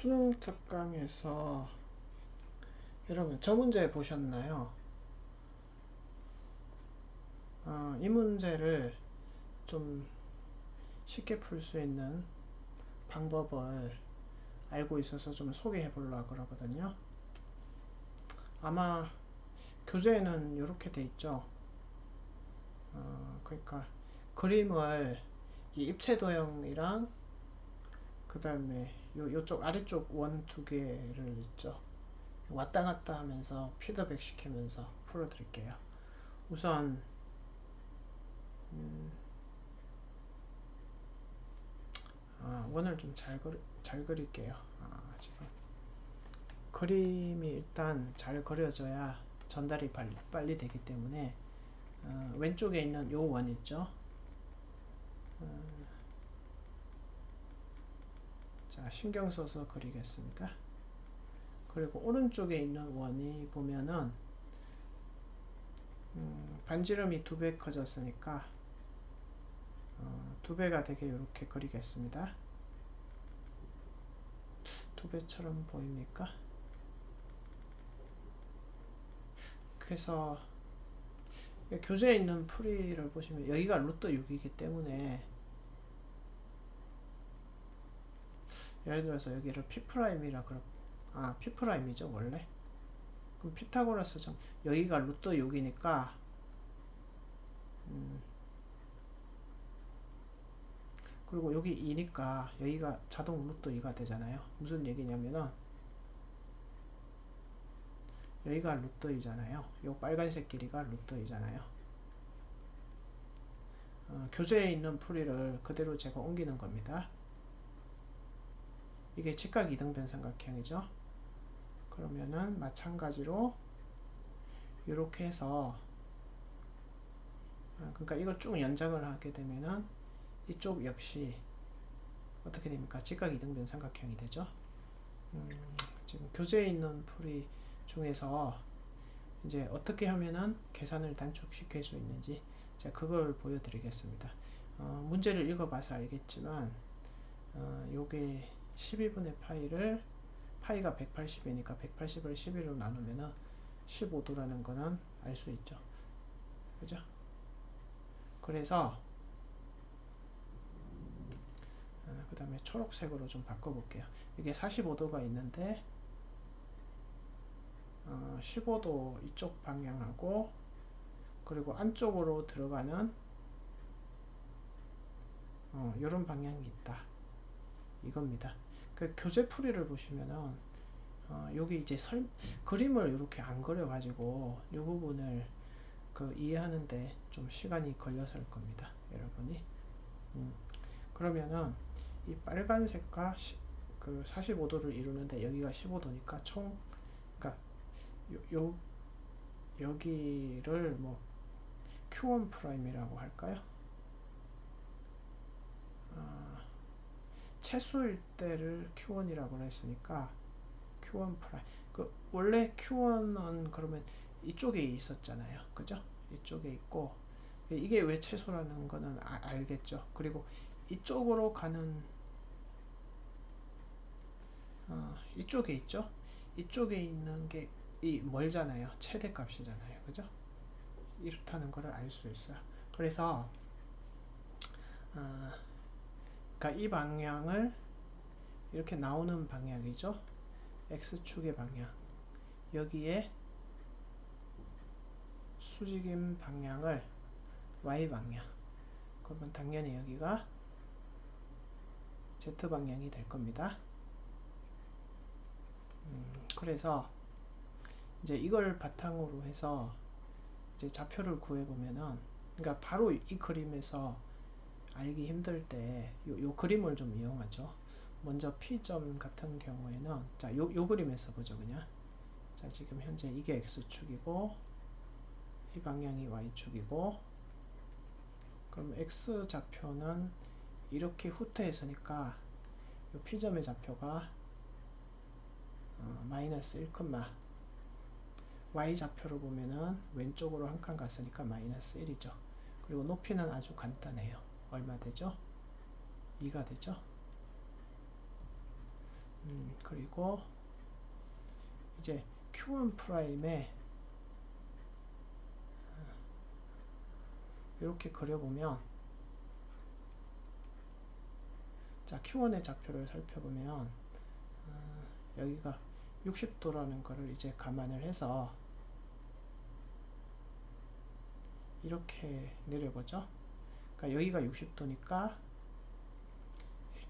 수능 특강에서 여러분 저 문제 보셨나요? 어, 이 문제를 좀 쉽게 풀 수 있는 방법을 알고 있어서 좀 소개해 보려고 그러거든요. 아마 교재에는 이렇게 돼 있죠. 어, 그러니까 그림을 이 입체 도형이랑 그 다음에 요, 요쪽 아래쪽 원 두 개를 있죠. 왔다 갔다 하면서 피드백 시키면서 풀어 드릴게요. 우선 음, 아, 원을 좀잘 그리, 잘 그릴게요. 아, 지금 그림이 일단 잘 그려져야 전달이 빨리, 빨리 되기 때문에 어, 왼쪽에 있는 요 원 있죠. 어, 자 신경 써서 그리겠습니다. 그리고 오른쪽에 있는 원이 보면은 음, 반지름이 두 배 커졌으니까 어, 두 배가 되게 이렇게 그리겠습니다. 두 배처럼 보입니까? 그래서 교재에 있는 풀이를 보시면 여기가 루트 6이기 때문에 예를 들어서 여기를 P'이라 그러 아 P'이죠 원래? 그럼 피타고라스 점 여기가 루트 6이니까 음, 그리고 여기 2니까 여기가 자동 루트 2가 되잖아요. 무슨 얘기냐면은 여기가 루트 2잖아요. 요 빨간색 길이가 루트 2잖아요. 어, 교재에 있는 풀이를 그대로 제가 옮기는 겁니다 이게 직각 이등변 삼각형이죠 그러면은 마찬가지로 이렇게 해서 아, 그러니까 이걸 쭉 연장을 하게 되면은 이쪽 역시 어떻게 됩니까? 직각 이등변 삼각형이 되죠. 음, 지금 교재에 있는 풀이 중에서 이제 어떻게 하면은 계산을 단축시킬 수 있는지 제가 그걸 보여드리겠습니다. 어, 문제를 읽어봐서 알겠지만 어, 요게 12분의 파이를 파이가 180이니까 180을 11로 나누면은 15도라는 거는 알 수 있죠. 그죠? 그래서 어, 그 다음에 초록색으로 좀 바꿔볼게요. 이게 45도가 있는데 어, 15도 이쪽 방향하고 그리고 안쪽으로 들어가는 어, 이런 방향이 있다. 이겁니다. 그 교재 풀이를 보시면은 어, 여기 이제 설, 그림을 이렇게 안 그려가지고 이 부분을 그 이해하는데 좀 시간이 걸렸을 겁니다. 여러분이. 음, 그러면은 이 빨간색과 시, 그 45도를 이루는데 여기가 15도니까 총 그러니까 요, 요 여기를 뭐 Q1 프라임이라고 할까요? 아, 채수일 때를 Q1이라고 했으니까 Q1 프라임. 그 원래 Q1은 그러면 이쪽에 있었잖아요. 그죠? 이쪽에 있고 이게 왜 채소라는 거는 아, 알겠죠? 그리고 이쪽으로 가는 어, 이쪽에 있죠? 이쪽에 있는 게 이 멀잖아요. 최대값이잖아요. 그죠? 이렇다는 것을 알수 있어요. 그래서 어, 그러니까 이 방향을 이렇게 나오는 방향이죠. X축의 방향. 여기에 수직인 방향을 y방향. 그러면 당연히 여기가 z방향이 될 겁니다. 음, 그래서 이제 이걸 바탕으로 해서 이제 좌표를 구해보면은 그러니까 바로 이 그림에서 알기 힘들 때요 그림을 좀 이용하죠 먼저 P점 같은 경우에는 자, 요, 요 그림에서 보죠, 그냥. 자, 지금 현재 이게 X축이고 이 방향이 Y축이고 그럼 X 좌표는 이렇게 후퇴했으니까 이 P점의 좌표가 어, 마이너스 1, Y 좌표로 보면은 왼쪽으로 한 칸 갔으니까 마이너스 1이죠. 그리고 높이는 아주 간단해요. 얼마 되죠? 2가 되죠? 음, 그리고 이제 Q1 프라임에 이렇게 그려보면 자 Q1의 좌표를 살펴보면 어, 여기가 60도라는 것을 이제 감안을 해서 이렇게 내려보죠 그러니까 여기가 60도니까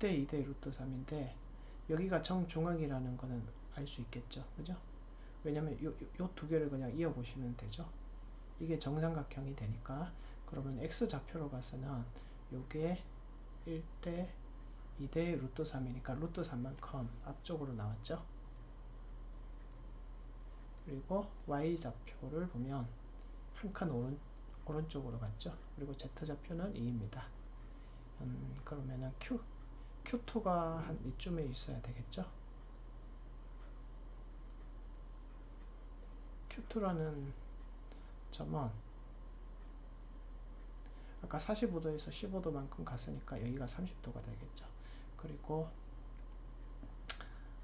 1대 2대 루트 3인데 여기가 정중앙이라는 거는 알 수 있겠죠. 그죠? 왜냐면 요두 개를 그냥 이어 보시면 되죠. 이게 정삼각형이 되니까. 그러면 x 좌표로 봐서는 요게 1대 2대 루트 3이니까 루트 3만큼 앞쪽으로 나왔죠. 그리고 y 좌표를 보면 한 칸 오른, 오른쪽으로 갔죠 그리고 z 좌표는 2입니다 음, 그러면은 q q2가 한 이쯤에 있어야 되겠죠 q2라는 점은 아까 45도에서 15도만큼 갔으니까 여기가 30도가 되겠죠. 그리고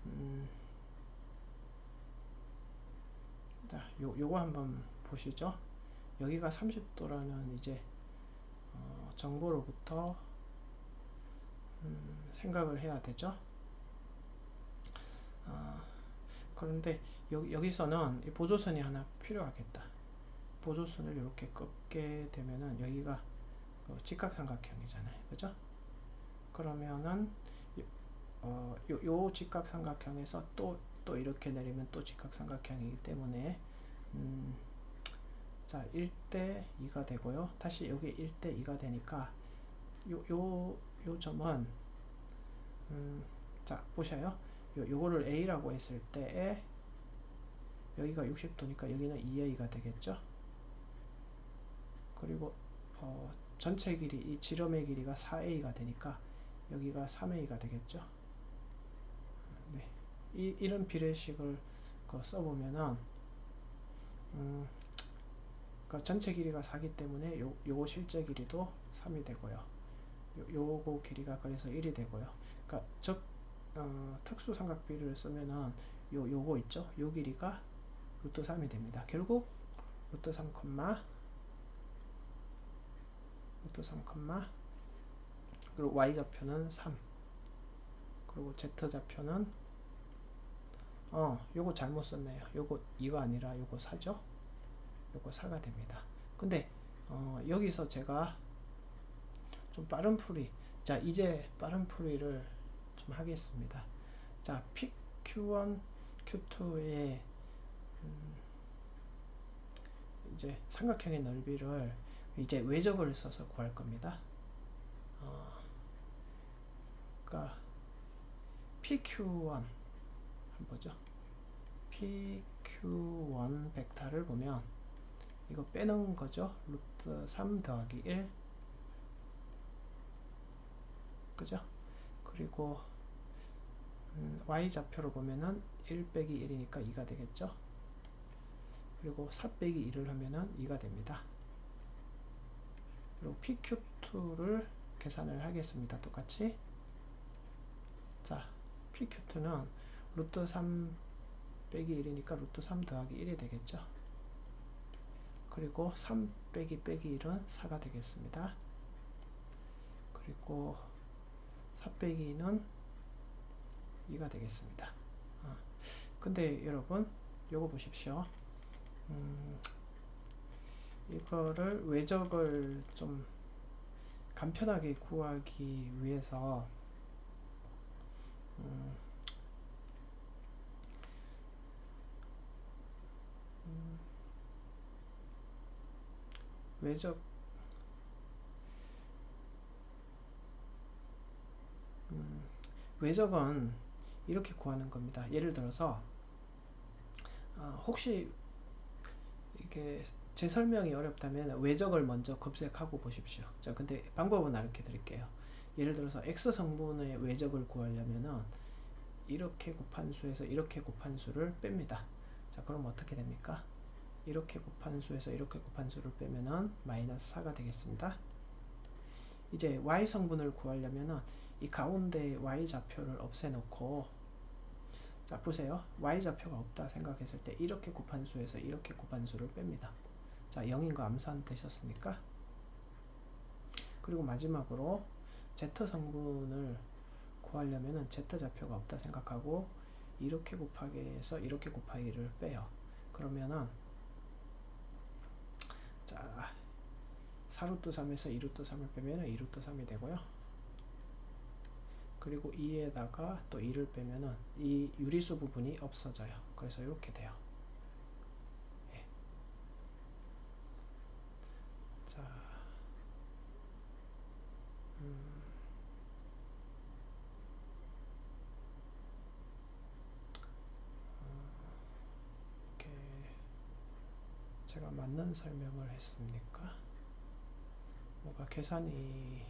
음, 자, 요, 요거 한번 보시죠. 여기가 30도라는 이제 어, 정보로부터 음, 생각을 해야 되죠. 어, 그런데 여, 여기서는 보조선이 하나 필요하겠다. 보조선을 이렇게 꺾게 되면은 여기가 어, 직각삼각형이잖아요. 그죠? 그러면은 어, 요, 요 직각삼각형에서 또, 또 이렇게 내리면 또 직각삼각형이기 때문에 음, 자 1대 2가 되고요. 다시 여기 1대 2가 되니까 요, 요, 요 점은 음, 자 보셔요. 요, 요거를 A라고 했을 때에 여기가 60도니까 여기는 2A가 되겠죠. 그리고 어, 전체 길이 이 지름의 길이가 4a가 되니까 여기가 3a가 되겠죠. 네. 이, 이런 비례식을 그 써보면은 음, 그 전체 길이가 4기 때문에 요, 요거 실제 길이도 3이 되고요. 요, 요거 길이가 그래서 1이 되고요. 그러니까 즉 어, 특수 삼각비를 쓰면은 요 요거 있죠. 요 길이가 루트 3이 됩니다. 결국 루트 3, 루트 3, 그리고 y좌표는 3 그리고 z좌표는 어 요거 잘못 썼네요 요거 2가 아니라 요거 4죠 요거 4가 됩니다 근데 어, 여기서 제가 좀 빠른 풀이 자 이제 빠른 풀이를 좀 하겠습니다 자 PQ1 Q2의 음, 이제 삼각형의 넓이를 이제 외적을 써서 구할 겁니다. 어, 그러니까 PQ1 한번 보죠. PQ1 벡터를 보면 이거 빼는 거죠. 루트 3 더하기 1 그죠? 그리고 음, y좌표로 보면은 1 빼기 1이니까 2가 되겠죠? 그리고 4 빼기 1을 하면은 2가 됩니다. 그리고 PQ2를 계산을 하겠습니다. 똑같이. 자, PQ2는 루트 3 빼기 1이니까 루트 3 더하기 1이 되겠죠. 그리고 3 빼기 빼기 1은 4가 되겠습니다. 그리고 4 빼기 2는 2가 되겠습니다. 어. 근데 여러분, 요거 보십시오. 음, 이거를 외적을 좀 간편하게 구하기 위해서 음, 음, 외적 음, 외적은 이렇게 구하는 겁니다. 예를 들어서 어, 혹시 이게 제 설명이 어렵다면 외적을 먼저 검색하고 보십시오. 자, 근데 방법은 알려 드릴게요. 예를 들어서 x 성분의 외적을 구하려면은 이렇게 곱한 수에서 이렇게 곱한 수를 뺍니다. 자, 그럼 어떻게 됩니까? 이렇게 곱한 수에서 이렇게 곱한 수를 빼면은 마이너스 4가 되겠습니다. 이제 y 성분을 구하려면은 이 가운데 y 좌표를 없애놓고 자 보세요. y좌표가 없다 생각했을 때 이렇게 곱한 수에서 이렇게 곱한 수를 뺍니다. 자 0인 거 암산 되셨습니까? 그리고 마지막으로 z 성분을 구하려면은 z좌표가 없다 생각하고 이렇게 곱하기 해서 이렇게 곱하기를 빼요. 그러면은 자 4루트 3에서 2루트 3을 빼면 2루트 3이 되고요. 그리고 2에다가 또 2를 빼면은 이 유리수 부분이 없어져요. 그래서 이렇게 돼요 예. 자 음. 이렇게 제가 맞는 설명을 했습니까? 뭐가 계산이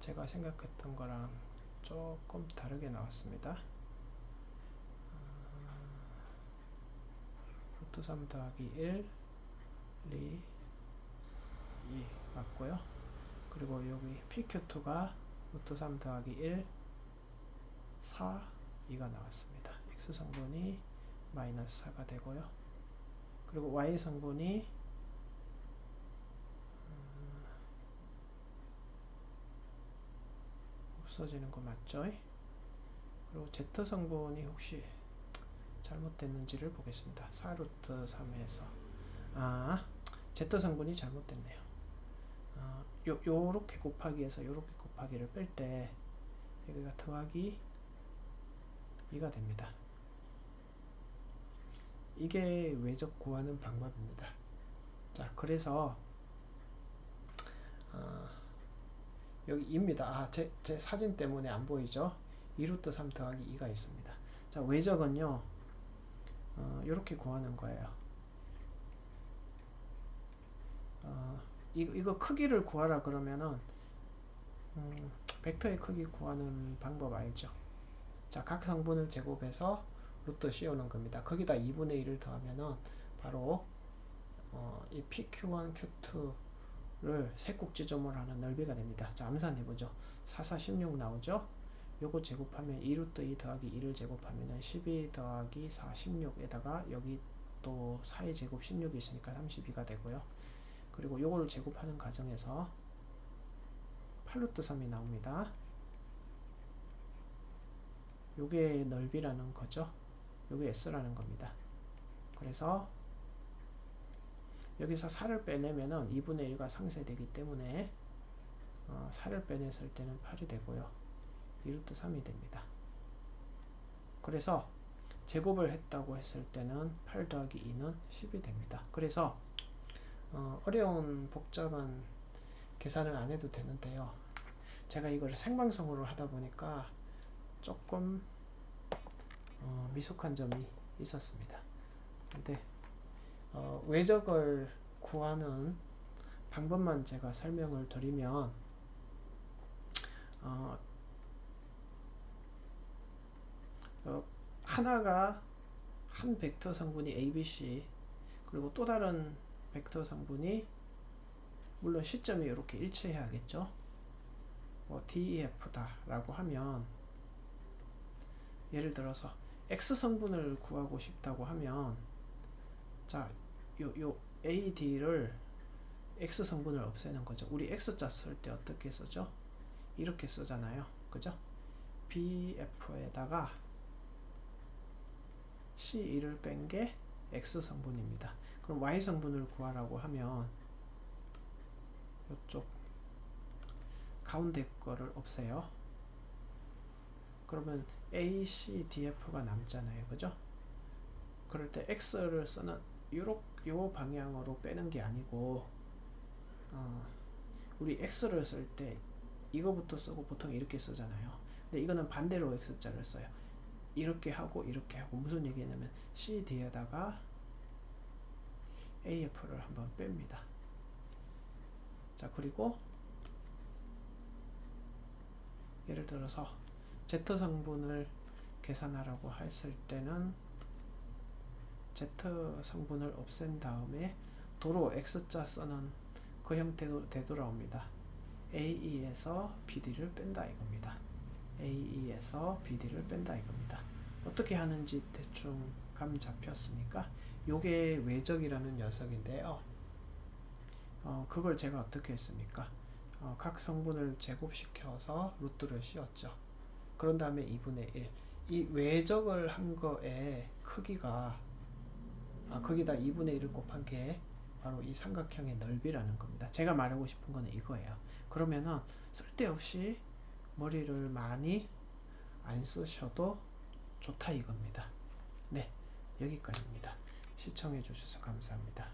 제가 생각했던 거랑 조금 다르게 나왔습니다. 루트 3 더하기 1, 2, 2 맞고요. 그리고 여기 PQ2가 루트 3 더하기 1, 4, 2가 나왔습니다. X 성분이 마이너스 4가 되고요. 그리고 Y 성분이 음, 없어지는 거 맞죠? 그리고 Z 성분이 혹시 잘못됐는지를 보겠습니다. 4루트 3에서 아 Z 성분이 잘못됐네요. 아, 요, 요렇게 곱하기에서 요렇게 곱하기를 뺄 때 여기가 더하기 2가 됩니다. 이게 외적 구하는 방법입니다. 자, 그래서 어, 여기 입니다. 아, 제, 제 사진 때문에 안 보이죠? 2루트 3 더하기 2가 있습니다. 자, 외적은요. 어, 이렇게 구하는 거예요. 어, 이거, 이거 크기를 구하라 그러면은 음, 벡터의 크기 구하는 방법 알죠? 자, 각 성분을 제곱해서 루트 씌우는 겁니다. 거기다 2분의 1을 더하면은 바로 어, 이 PQ1, Q2를 세국지점으로 하는 넓이가 됩니다. 자, 암산해보죠. 4, 4, 16 나오죠? 요거 제곱하면 2루트 2 더하기 2를 제곱하면 12 더하기 4, 16에다가 여기 또 4의 제곱 16이 있으니까 32가 되고요. 그리고 요거를 제곱하는 과정에서 8루트 3이 나옵니다. 요게 넓이라는 거죠. 요게 S라는 겁니다. 그래서 여기서 4를 빼내면은 2분의 1가 상쇄되기 때문에 어, 4를 빼냈을 때는 8이 되고요. 2루트 3이 됩니다. 그래서 제곱을 했다고 했을 때는 8 더하기 2는 10이 됩니다. 그래서 어, 어려운 복잡한 계산을 안 해도 되는데요. 제가 이걸 생방송으로 하다 보니까 조금 어, 미숙한 점이 있었습니다. 근데 어, 외적을 구하는 방법만 제가 설명을 드리면 어, 어, 하나가 한 벡터 성분이 ABC 그리고 또 다른 벡터 성분이 물론 시점이 이렇게 일치해야겠죠. 뭐 DEF다 라고 하면 예를 들어서 X 성분을 구하고 싶다고 하면 자, 요, 요 AD를 X 성분을 없애는 거죠. 우리 X자 쓸 때 어떻게 쓰죠? 이렇게 쓰잖아요. 그죠? BF에다가 C2를 뺀 게 X 성분입니다. 그럼 Y 성분을 구하라고 하면 이쪽 가운데 거를 없애요. 그러면 A, C, DF가 남잖아요. 그죠? 그럴 때 X를 쓰는 요렇, 요 방향으로 빼는 게 아니고 어, 우리 X를 쓸 때 이거부터 쓰고 보통 이렇게 쓰잖아요. 근데 이거는 반대로 X자를 써요. 이렇게 하고 이렇게 하고 무슨 얘기냐면 CD에다가 AF를 한번 뺍니다. 자 그리고 예를 들어서 Z 성분을 계산하라고 했을 때는 Z 성분을 없앤 다음에 도로 X자 쓰는 그 형태로 되돌아옵니다. AE에서 BD를 뺀다 이겁니다. AE에서 BD를 뺀다 이겁니다. 어떻게 하는지 대충 감 잡혔습니까? 요게 외적이라는 녀석인데요. 어, 그걸 제가 어떻게 했습니까? 어, 각 성분을 제곱시켜서 루트를 씌웠죠. 그런 다음에 2분의 1. 이 외적을 한 거에 크기가 아, 거기다 2분의 1을 곱한 게 바로 이 삼각형의 넓이라는 겁니다. 제가 말하고 싶은 거는 이거예요. 그러면은 쓸데없이 머리를 많이 안 쓰셔도 좋다 이겁니다. 네, 여기까지입니다. 시청해 주셔서 감사합니다.